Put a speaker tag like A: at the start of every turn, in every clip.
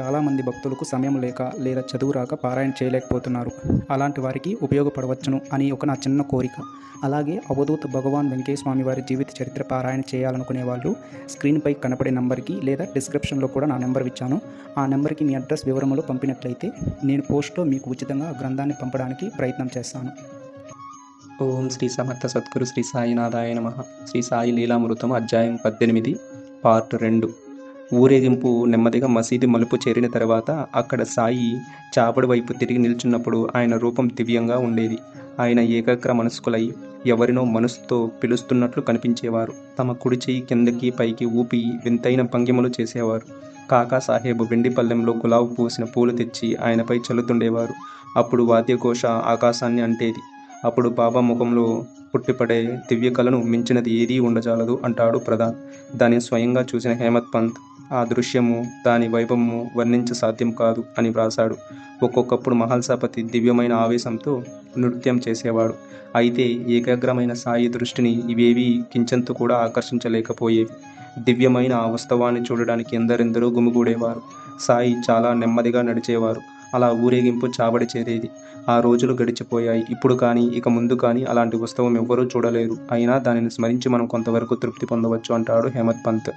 A: చాలామంది భక్తులకు సమయం లేక లేదా చదువు రాక పారాయణ చేయలేకపోతున్నారు. అలాంటి వారికి ఉపయోగపడవచ్చును అని ఒక నా చిన్న కోరిక. అలాగే అవధూత భగవాన్ వెంకయ్య స్వామి వారి జీవిత చరిత్ర పారాయణ చేయాలనుకునే వాళ్ళు స్క్రీన్పై కనపడే నంబర్కి లేదా డిస్క్రిప్షన్లో కూడా నా నెంబర్ ఇచ్చాను. ఆ నెంబర్కి మీ అడ్రస్ వివరములు పంపినట్లయితే నేను పోస్ట్లో మీకు ఉచితంగా ఆ గ్రంథాన్ని పంపడానికి ప్రయత్నం చేస్తాను.
B: ఓం శ్రీ సమర్థ సద్గురు శ్రీ సాయినాథాయ నమ శ్రీ సాయి లీలామృతం అధ్యాయం పద్దెనిమిది పార్ట్ రెండు. ఊరేగింపు నెమ్మదిగా మసీదు మలుపు చేరిన తర్వాత అక్కడ సాయి చాపడి వైపు తిరిగి నిల్చున్నప్పుడు ఆయన రూపం దివ్యంగా ఉండేది. ఆయన ఏకాగ్ర మనస్కులై ఎవరినో మనసుతో పిలుస్తున్నట్లు కనిపించేవారు. తమ కుడి చేయి కిందకి పైకి ఊపి వింతైన భంగిమలు చేసేవారు. కాకా సాహేబు వెండి పల్లెంలో గులాబు పూసిన పూలు తెచ్చి ఆయనపై చల్లుతుండేవారు. అప్పుడు వాద్యఘోష ఆకాశాన్ని అంటేది. అప్పుడు బాబా ముఖంలో పుట్టిపడే దివ్య కళను మించినది ఏదీ ఉండజాలదు అంటాడు ప్రధాన్. దాన్ని స్వయంగా చూసిన హేమత్ పంత్ ఆ దృశ్యము దాని వైభవము వర్ణించ సాధ్యం కాదు అని వ్రాసాడు ఒక్కొక్కప్పుడు మహల్సాపతి దివ్యమైన ఆవేశంతో నృత్యం చేసేవాడు. అయితే ఏకాగ్రమైన సాయి దృష్టిని ఇవేవీ కించెంతు కూడా ఆకర్షించలేకపోయేవి. దివ్యమైన ఆ ఉత్సవాన్ని చూడడానికి ఎందరెందరో గుమిగూడేవారు. సాయి చాలా నెమ్మదిగా నడిచేవారు. అలా ఊరేగింపు చావడి చేరేది. ఆ రోజులు గడిచిపోయాయి. ఇప్పుడు కానీ ఇక ముందు కానీ అలాంటి ఉత్సవం ఎవ్వరూ చూడలేరు. అయినా దానిని స్మరించి మనం కొంతవరకు తృప్తి పొందవచ్చు అంటాడు హేమత్ పంత్.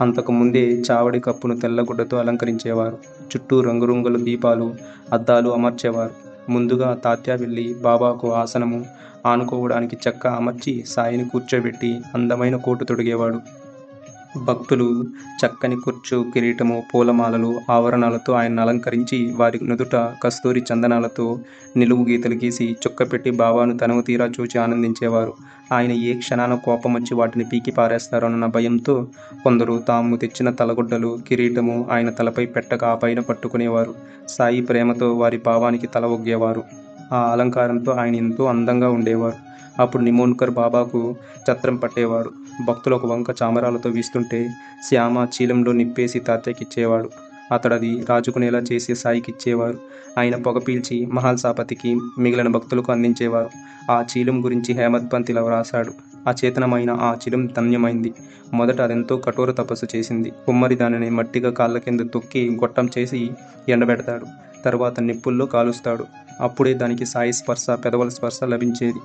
B: అంతకు ముందే చావడి కప్పును తెల్లగుడ్డతో అలంకరించేవారు. చుట్టూ రంగురంగుల దీపాలు అద్దాలు అమర్చేవారు. ముందుగా తాత్యా వెళ్ళి బాబాకు ఆసనము ఆనుకోవడానికి చెక్క అమర్చి సాయిని కూర్చోబెట్టి అందమైన కోటు తొడిగేవాడు. భక్తులు చక్కని కుర్చు కిరీటము పూలమాలలు ఆవరణాలతో ఆయన అలంకరించి వారి నుదుట కస్తూరి చందనాలతో నిలువు గీతలు గీసి చుక్కపెట్టి బావాను తనవు తీరా చూచి ఆనందించేవారు. ఆయన ఏ క్షణాన కోపం వచ్చి వాటిని పీకి పారేస్తారోనన్న భయంతో కొందరు తాము తెచ్చిన తలగుడ్డలు కిరీటము ఆయన తలపై పెట్టక ఆ పైన పట్టుకునేవారు. సాయి ప్రేమతో వారి భావానికి తల ఒగ్గేవారు. ఆ అలంకారంతో ఆయన ఎంతో అందంగా ఉండేవారు. అప్పుడు నిమోన్కర్ బాబాకు ఛత్రం పట్టేవారు. భక్తులు ఒక వంక చామరాలతో వీస్తుంటే శ్యామ చీలంలో నిప్పేసి తాతయ్యకిచ్చేవాడు. అతడది రాజుకునేలా చేసి సాయికి ఇచ్చేవారు ఆయన పొగ పీల్చి మహాల్సాపతికి మిగిలిన భక్తులకు అందించేవారు. ఆ చీలం గురించి హేమత్ పంత్ ఇలా వ్రాశాడు. అచేతనమైన ఆ చిలం ధన్యమైంది. మొదట అదెంతో కఠోర తపస్సు చేసింది. కుమ్మరి దానిని మట్టిగా కాళ్ళ కింద తొక్కి గొట్టం చేసి ఎండబెడతాడు. తర్వాత నిప్పుల్లో కాలుస్తాడు. అప్పుడే దానికి సాయి స్పర్శ పెదవుల స్పర్శ లభించేది.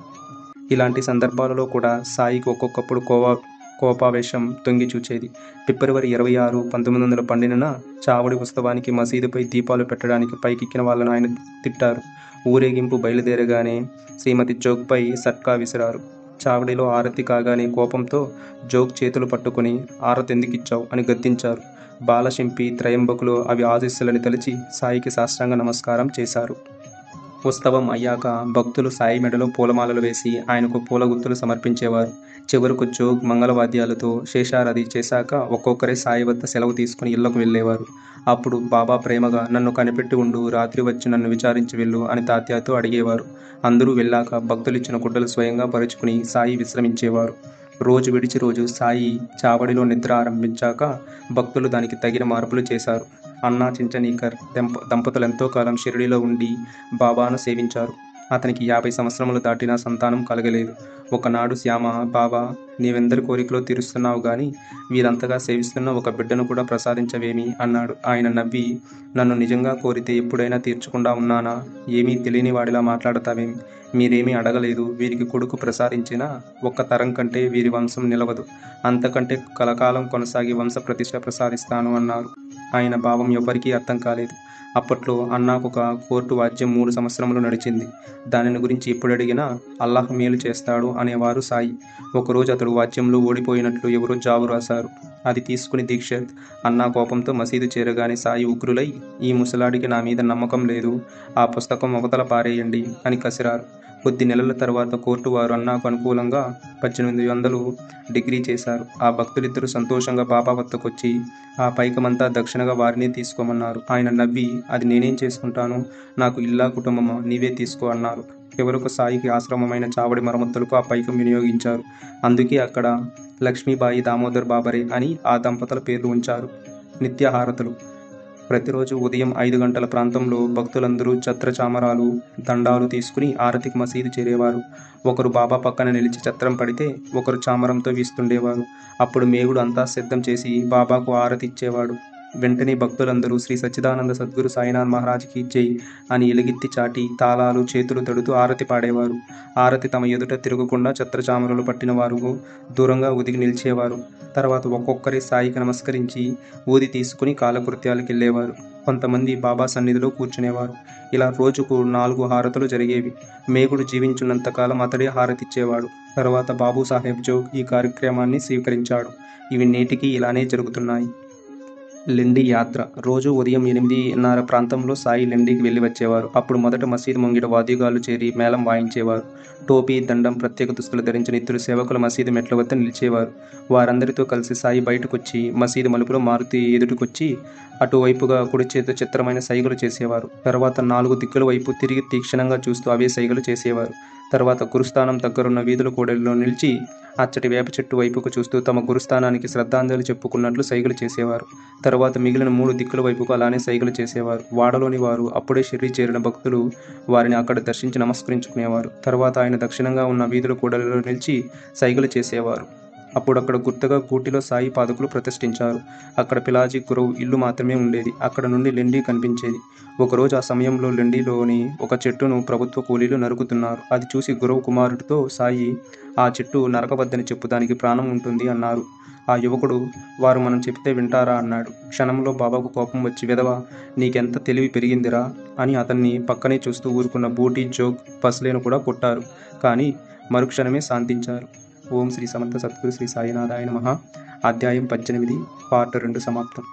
B: ఇలాంటి సందర్భాలలో కూడా సాయికి ఒక్కొక్కప్పుడు కోవా కోపావేశం తొంగి చూచేది ఫిబ్రవరి ఇరవై ఆరు పంతొమ్మిది వందల పన్నెండున చావడి ఉత్సవానికి మసీదుపై దీపాలు పెట్టడానికి పైకెక్కిన వాళ్ళను ఆయన తిట్టారు. ఊరేగింపు బయలుదేరగానే శ్రీమతి జోగ్పై సట్కా విసిరారు. చావడిలో ఆరతి కాగానే కోపంతో జోగ్ చేతులు పట్టుకుని ఆరతి ఎందుకిచ్చావు అని గద్దించారు. బాలశింపి త్రయంబకులు అవి ఆశీస్సులని తలిచి సాయికి సాష్టాంగ నమస్కారం చేశారు. ఉత్సవం అయ్యాక భక్తులు సాయి మెడలో పూలమాలలు వేసి ఆయనకు పూల గుత్తులు సమర్పించేవారు. చివరకు జోగ్ మంగళవాద్యాలతో శేషారది చేశాక ఒక్కొక్కరే సాయి వద్ద సెలవు తీసుకుని ఇళ్ళకు వెళ్ళేవారు. అప్పుడు బాబా ప్రేమగా నన్ను కనిపెట్టి ఉండు రాత్రి వచ్చి నన్ను విచారించి వెళ్ళు అని తాత్యాతో అడిగేవారు. అందరూ వెళ్ళాక భక్తులు ఇచ్చిన గుడ్డలు స్వయంగా పరుచుకుని సాయి విశ్రమించేవారు. రోజు విడిచి రోజు సాయి చావడిలో నిద్ర ఆరంభించాక భక్తులు దానికి తగిన మార్పులు చేశారు. అన్నా చించనీకర్ దంప దంపతులు ఎంతో కాలం షిరిడిలో ఉండి బాబాను సేవించారు. అతనికి యాభై సంవత్సరములు దాటినా సంతానం కలగలేదు. ఒకనాడు శ్యామ బాబా నీవెందరి కోరికలో తీరుస్తున్నావు కానీ వీరంతగా సేవిస్తున్న ఒక బిడ్డను కూడా ప్రసాదించవేమి? అన్నాడు. ఆయన నవ్వి నన్ను నిజంగా కోరితే ఎప్పుడైనా తీర్చకుండా ఉన్నానా? ఏమీ తెలియని వాడిలా మాట్లాడతావేమి మీరేమీ అడగలేదు వీరికి కొడుకు ప్రసారించినా ఒక్క తరం కంటే వీరి వంశం నిలవదు. అంతకంటే కలకాలం కొనసాగి వంశ ప్రతిష్ట ప్రసాదిస్తాను అన్నారు. ఆయన భావం ఎవరికీ అర్థం కాలేదు. అప్పట్లో అన్నాకు ఒక కోర్టు వాద్యం మూడు సంవత్సరములు నడిచింది. దానిని గురించి ఎప్పుడు అడిగినా అల్లాహ్ మేలు చేస్తాడు అనేవారు సాయి. ఒకరోజు అతడు వాద్యంలో ఓడిపోయినట్లు ఎవరో జాబు రాశారు. అది తీసుకుని దీక్షిత్ అన్నా కోపంతో మసీదు చేరగానే సాయి ఉగ్రులై ఈ ముసలాడికి నా మీద నమ్మకం లేదు. ఆ పుస్తకం అవతల పారేయండి అని కసిరారు. కొద్ది నెలల తర్వాత కోర్టు వారు అన్నాకు అనుకూలంగా పద్దెనిమిది వందలు డిగ్రీ చేశారు. ఆ భక్తులిద్దరూ సంతోషంగా బాబా వద్దకొచ్చి ఆ పైకమంతా దక్షిణగా వారిని తీసుకోమన్నారు. ఆయన నవ్వి అది నేనేం చేసుకుంటాను? నాకు ఇల్లా కుటుంబమా? నీవే తీసుకో అన్నారు. చివరకు సాయికి ఆశ్రమమైన చావడి మరమ్మతులకు ఆ పైకం వినియోగించారు. అందుకే అక్కడ లక్ష్మీబాయి దామోదర్ బాబరే అని ఆ దంపతుల పేర్లు ఉంచారు. నిత్యహారతులు. ప్రతిరోజు ఉదయం ఐదు గంటల ప్రాంతంలో భక్తులందరూ ఛత్రచామరాలు దండాలు తీసుకుని ఆరతికి మసీదు చేరేవారు. ఒకరు బాబా పక్కన నిలిచి ఛత్రం పడితే ఒకరు చామరంతో వీస్తుండేవారు. అప్పుడు మేగుడు అంతా సిద్ధం చేసి బాబాకు ఆరతి ఇచ్చేవాడు. వెంటనే భక్తులందరూ శ్రీ సచ్చిదానంద సద్గురు సాయినాథ్ మహారాజ్కి జై అని ఎలుగెత్తి చాటి తాళాలు చేతులు తడుతూ ఆరతి పాడేవారు. ఆరతి తమ ఎదుట తిరగకుండా ఛత్రచామరులు పట్టిన వారు దూరంగా ఉదిగి నిలిచేవారు. తర్వాత ఒక్కొక్కరి సాయికి నమస్కరించి ఊది తీసుకుని కాలకృత్యాలకు వెళ్ళేవారు. కొంతమంది బాబా సన్నిధిలో కూర్చునేవారు. ఇలా రోజుకు నాలుగు హారతులు జరిగేవి. మేకుడు జీవించినంతకాలం అతడే హారతిచ్చేవాడు. తర్వాత బాబు సాహెబ్ జోగ్ ఈ కార్యక్రమాన్ని స్వీకరించాడు. ఇవి నేటికి ఇలానే జరుగుతున్నాయి. లెండి యాత్ర. రోజు ఉదయం ఎనిమిదిన్నర ప్రాంతంలో సాయి లెండికి వెళ్ళి వచ్చేవారు. అప్పుడు మొదట మసీదు ముంగిట వాద్యగాలు చేరి మేళం వాయించేవారు. టోపీ దండం ప్రత్యేక దుస్తులు ధరించిన ఇద్దరు సేవకులు మసీదు మెట్ల వద్ద నిలిచేవారు. వారందరితో కలిసి సాయి బయటకొచ్చి మసీదు మలుపులో మారుతి ఎదుటికొచ్చి అటువైపుగా కుడి చేత చిత్రమైన సైగలు చేసేవారు. తర్వాత నాలుగు దిక్కుల వైపు తిరిగి తీక్షణంగా చూస్తూ అవే సైగలు చేసేవారు. తర్వాత గురుస్థానం దగ్గరున్న వీధుల కూడలిలో నిలిచి అచ్చటి వేప చెట్టు వైపుకు చూస్తూ తమ గురుస్థానానికి శ్రద్ధాంజలి చెప్పుకున్నట్లు సైగలు చేసేవారు. తర్వాత మిగిలిన మూడు దిక్కుల వైపుకు అలానే సైగలు చేసేవారు. వాడలోని వారు అప్పుడే షిర్రీ చేరిన భక్తులు వారిని అక్కడ దర్శించి నమస్కరించుకునేవారు. తర్వాత ఆయన దక్షిణంగా ఉన్న వీధుల కూడలలో నిలిచి సైగలు చేసేవారు. అప్పుడు అక్కడ గుర్తుగా గూటిలో సాయి పాదకులు ప్రతిష్ఠించారు. అక్కడ పిలాజీ గురువు ఇల్లు మాత్రమే ఉండేది. అక్కడ నుండి లెండి కనిపించేది. ఒకరోజు ఆ సమయంలో లెండిలోని ఒక చెట్టును ప్రభుత్వ కూలీలు నరుకుతున్నారు. అది చూసి గురువు కుమారుడితో సాయి ఆ చెట్టు నరకవద్దని చెప్పు దానికి ప్రాణం ఉంటుంది అన్నారు. ఆ యువకుడు వారు మనం చెప్తే వింటారా అన్నాడు. క్షణంలో బాబాకు కోపం వచ్చి విధవ నీకెంత తెలివి పెరిగిందిరా అని అతన్ని పక్కనే చూస్తూ ఊరుకున్న బూటీ జోగ్ పసలేను కూడా కొట్టారు. కానీ మరుక్షణమే శాంతించారు. ఓం శ్రీ సమర్థ సద్గురు శ్రీ సాయినాథాయ నమః అధ్యాయం పద్దెనిమిది పార్ట్ రెండు సమాప్తం